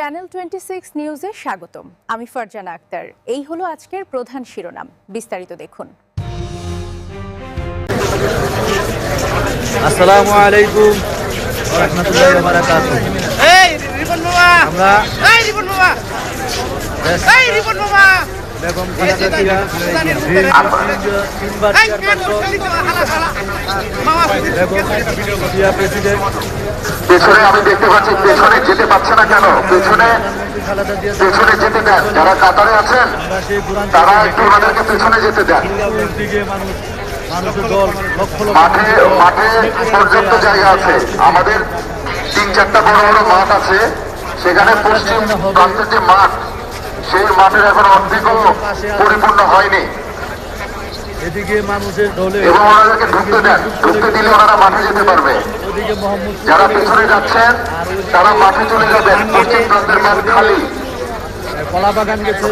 Channel twenty six নিউজে স্বাগতম আমি ফারজানা আক্তার এই হলো আজকের প্রধান শিরোনাম বিস্তারিত দেখুন আসসালামু আলাইকুম আমরা এই রিপন মামা দেশ এই রিপন মামা বেগম তিনবার পেছনে আমি দেখতে পাচ্ছি, পেছনে যেতে পারছে না কেন? পেছনে পেছনে যেতে দেন। যারা কাতারে আছেন, তারা একটু ওনাদেরকে পেছনে যেতে দেন। মাঠে মাঠে পর্যাপ্ত জায়গা আছে। আমাদের তিন চারটা বড় বড় মাঠ আছে। সেখানে পশ্চিম প্রান্তের যে মাঠ, সেই মাঠের এখন অর্ধেকও পরিপূর্ণ হয়নি। এদিকে মানুষের ঢলে এবং ওনাদেরকে ঢুকতে দেন ঢুকতে দিলে ওনারা মাঠে যেতে পারবে। ওদিকে মোহাম্মদ যারা পেছনে যাচ্ছেন তারা মাঠে চলে যাবেন পশ্চিম প্রান্তের মাঠ খালি। কলা বাগান গেছে।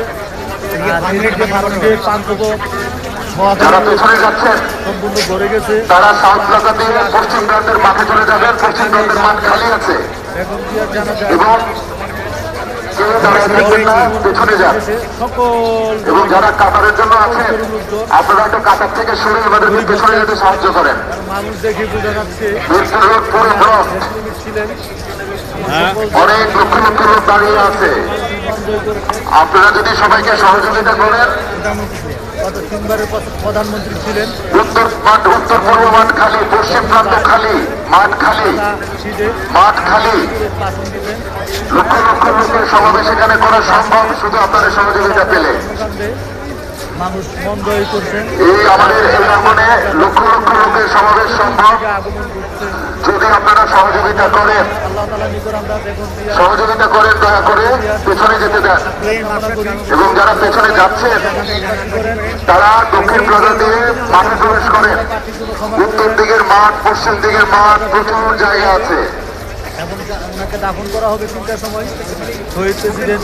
যারা পেছনে যাচ্ছেন সম্পূর্ণ ভরে গেছে। তারা সাউথ প্লাজা দিয়ে পশ্চিম প্রান্তের মাঠে চলে যাবেন পশ্চিম প্রান্তের মাঠ খালি আছে। এবং কেউ দাঁড়িয়ে না পেছনে যান। এবং যারা কাতারের জন্য আছেন আপনারা একটু কাতার থেকে সরে এবাদেরকে পেছনে যেতে সাহায্য করেন। ছিলেন অনেক লক্ষ লক্ষ লোক দাঁড়িয়ে আছে। আপনারা যদি সবাইকে সহযোগিতা করেন গত তিনবারের পর প্রধানমন্ত্রী ছিলেন। উত্তর পূর্ব মাঠ খালি পশ্চিম প্রান্ত খালি মাঠ খালি মাঠ খালি। লক্ষ লক্ষ লোকের সমাবেশ এখানে করা সম্ভব শুধু আপনাদের সহযোগিতা পেলে। মানুষ বন্ধ হয়ে করছেন। এই আমাদের এই অঙ্গনে লক্ষ লক্ষ লোকের সমাবেশ সম্ভব আগমন করছেন যদি আপনারা সহযোগিতা করেন সহযোগিতা করেন দয়া করে পেছনে যেতে দেন। এবং যারা পেছনে যাচ্ছে, তারা দক্ষিণ প্রজাতির দিয়ে মাঠে প্রবেশ করেন উত্তর দিকের মাঠ, পশ্চিম দিকের মাঠ প্রচুর জায়গা আছে। যা- ওনাকে দাফন করা হবে তিনটার সময়। শহীদ প্রেসিডেন্ট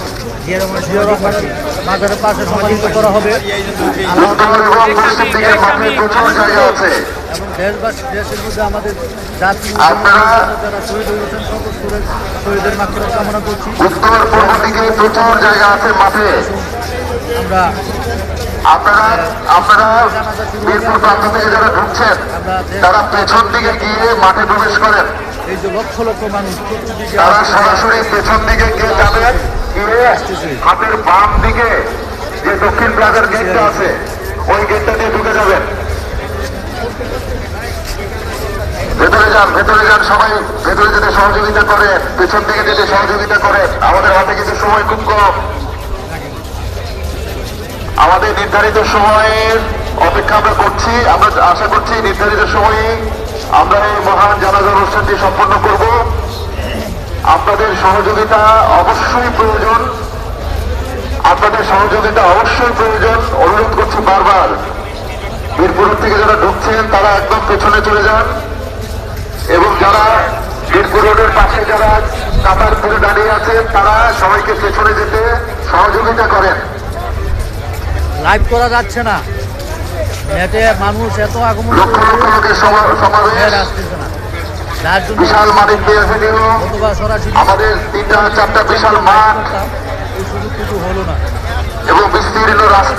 জিয়া রহমানের মাজারের পাশে সমাধিত করা হবে। এবং দেশবাসী দেশের মধ্যে আমাদের জাতি যারা শহীদ হয়েছেন সকল শহীদের মাত্রা কামনা করছি। আমরা আপনারা আপনারা মিরপুর প্রান্ত থেকে যারা ঢুকছেন তারা পেছন দিকে গিয়ে মাঠে প্রবেশ করেন। এই যে লক্ষ লক্ষ মানুষ তারা সরাসরি পেছন দিকে গিয়ে যাবেন গিয়ে হাতের বাম দিকে যে দক্ষিণ প্লাজার গেটটা আছে ওই গেটটা দিয়ে ঢুকে যাবেন। ভেতরে যান ভেতরে যান সবাই ভেতরে যেতে সহযোগিতা করেন পেছন দিকে যেতে সহযোগিতা করেন। আমাদের হাতে কিছু সময় খুব কম। আমাদের নির্ধারিত সময়ের অপেক্ষা আমরা করছি, আমরা আশা করছি নির্ধারিত সময়ে আমরা এই মহান জানাজা অনুষ্ঠানটি সম্পন্ন করব। আপনাদের সহযোগিতা অবশ্যই প্রয়োজন। আপনাদের সহযোগিতা অবশ্যই প্রয়োজন। অনুরোধ করছি বারবার বীরপুর থেকে যারা ঢুকছেন, তারা একদম পেছনে চলে যান। এবং যারা বীরপুর রোডের পাশে যারা কাতার করে দাঁড়িয়ে আছেন, তারা সবাইকে পেছনে যেতে সহযোগিতা করেন। লাইভ করা যাচ্ছে না। নেটে মানুষ এত আগমন আসতেছে না। যার জন্য বিশাল মানিক এভিনিউ অথবা সরাসরি আমাদের তিনটা চারটা বিশাল মাঠ। এই সুযোগটুকু হলো না। এবং বিস্তীর্ণ রাস্তা